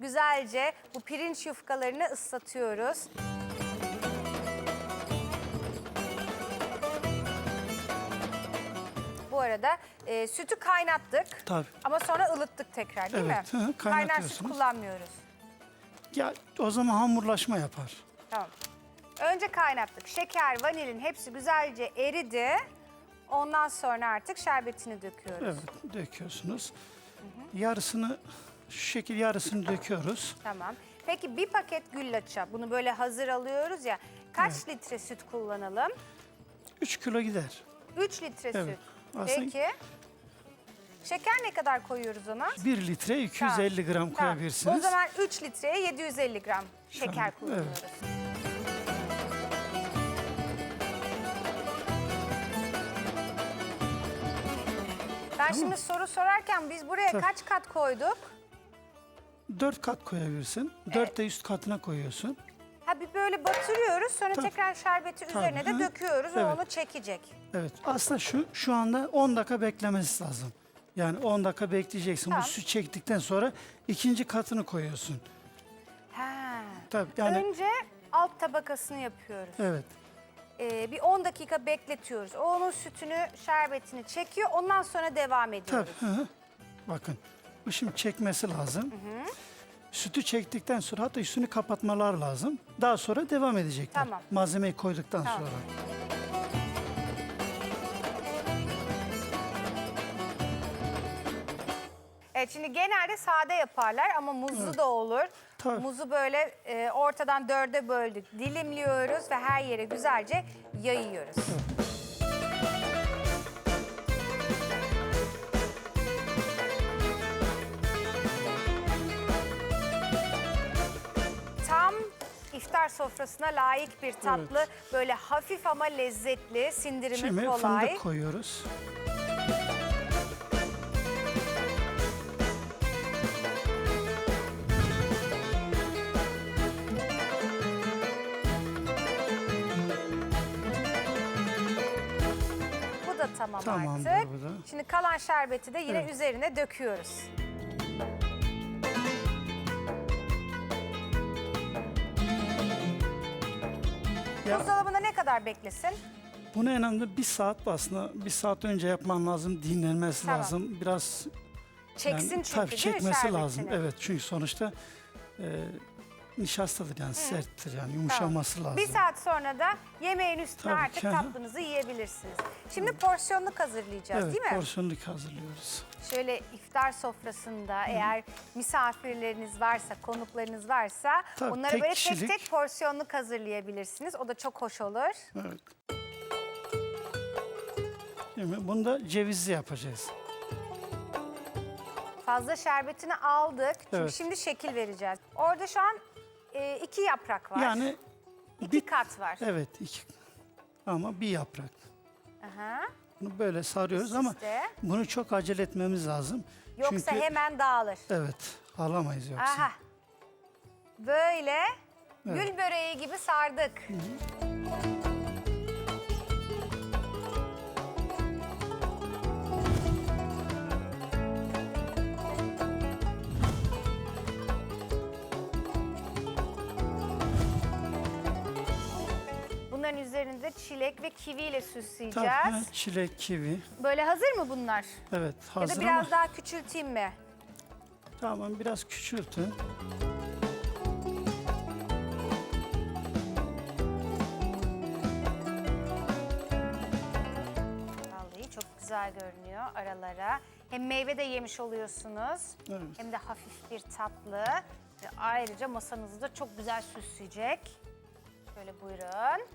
Güzelce bu pirinç yufkalarını ıslatıyoruz. Bu arada e, sütü kaynattık. Tabii. Ama sonra ılıttık tekrar değil Evet, hı mi? hı, Kaynar süt kaynatıyorsunuz. kullanmıyoruz. Ya o zaman hamurlaşma yapar. Tamam. Önce kaynattık. Şeker, vanilin hepsi güzelce eridi. Ondan sonra artık şerbetini döküyoruz. Evet, döküyorsunuz. Yarısını şu şekil yarısını döküyoruz. Tamam. Peki bir paket güllaça, bunu böyle hazır alıyoruz ya. Kaç litre süt kullanalım? 3 kilo gider. 3 litre Evet. süt. Aslında- Peki. Şeker ne kadar koyuyoruz ona? 1 litre 250 gram Tamam. koyabilirsiniz. O zaman 3 litreye 750 gram şeker Tamam, kullanıyoruz. Ben şimdi soru sorarken biz buraya kaç kat koyduk? 4 kat koyabilirsin. 4 de üst katına koyuyorsun. Ha bir böyle batırıyoruz sonra Tabii. tekrar şerbeti üzerine de hı. döküyoruz. O Evet. onu çekecek. Evet. Aslında şu şu anda 10 dakika beklemesi lazım. Yani 10 dakika bekleyeceksin. Tamam. Bu süt çektikten sonra ikinci katını koyuyorsun. Ha. Tabii yani Önce alt tabakasını yapıyoruz. evet. Ee, bir 10 dakika bekletiyoruz. O onun sütünü, şerbetini çekiyor. Ondan sonra devam Tabii. ediyoruz. Hı hı. Bakın. Şimdi çekmesi lazım. Sütü çektikten sonra hatta üstünü kapatmalar lazım. Daha sonra devam edecekler. Tamam. Malzemeyi koyduktan Tamam. sonra. Evet şimdi genelde sade yaparlar ama muzlu da olur. Tabii. Muzu böyle e, ortadan dörde böldük, dilimliyoruz ve her yere güzelce yayıyoruz. İftar sofrasına layık bir tatlı, böyle hafif ama lezzetli, sindirimi Şimdi kolay. fındık koyuyoruz. Bu da tamam Tamamdır artık. Şimdi kalan şerbeti de yine Evet. üzerine döküyoruz. Ya- Buzdolabında ne kadar beklesin? Bunu en azından bir saat aslında bir saat önce yapman lazım, dinlenmesi Tamam. lazım. Biraz Çeksin yani, çünkü tabii değil mi çekmesi şerbetini? lazım. Evet çünkü sonuçta e, nişastadır yani serttir yani yumuşaması lazım. Bir saat sonra da yemeğin üstüne Tabii artık hı. tatlınızı yiyebilirsiniz. Şimdi porsiyonluk hazırlayacağız Evet değil mi? porsiyonluk hazırlıyoruz. Şöyle iftar sofrasında eğer misafirleriniz varsa, konuklarınız varsa Tabii, onlara tek böyle kişilik. tek tek porsiyonluk hazırlayabilirsiniz. O da çok hoş olur. Evet. Şimdi bunu da cevizli yapacağız. Fazla şerbetini aldık. Çünkü Evet. şimdi şekil vereceğiz. Orada şu an e, iki yaprak var. Yani iki kat var. evet iki ama bir yaprak. Aha. Bunu böyle sarıyoruz ama Üstte. bunu çok acele etmemiz lazım. Yoksa Çünkü hemen dağılır. evet alamayız yoksa. Aha. Böyle gül böreği gibi sardık. Bunların üzerinde çilek ve kivi ile Tabii, süsleyeceğiz. ha, çilek, kivi. Böyle hazır mı bunlar? Evet Ya hazır da biraz ama daha küçülteyim mi? tamam biraz küçültün. Vallahi çok güzel görünüyor aralara. Hem meyve de yemiş oluyorsunuz. Evet. Hem de hafif bir tatlı. Ve ayrıca masanızı da çok güzel süsleyecek. Şöyle buyurun.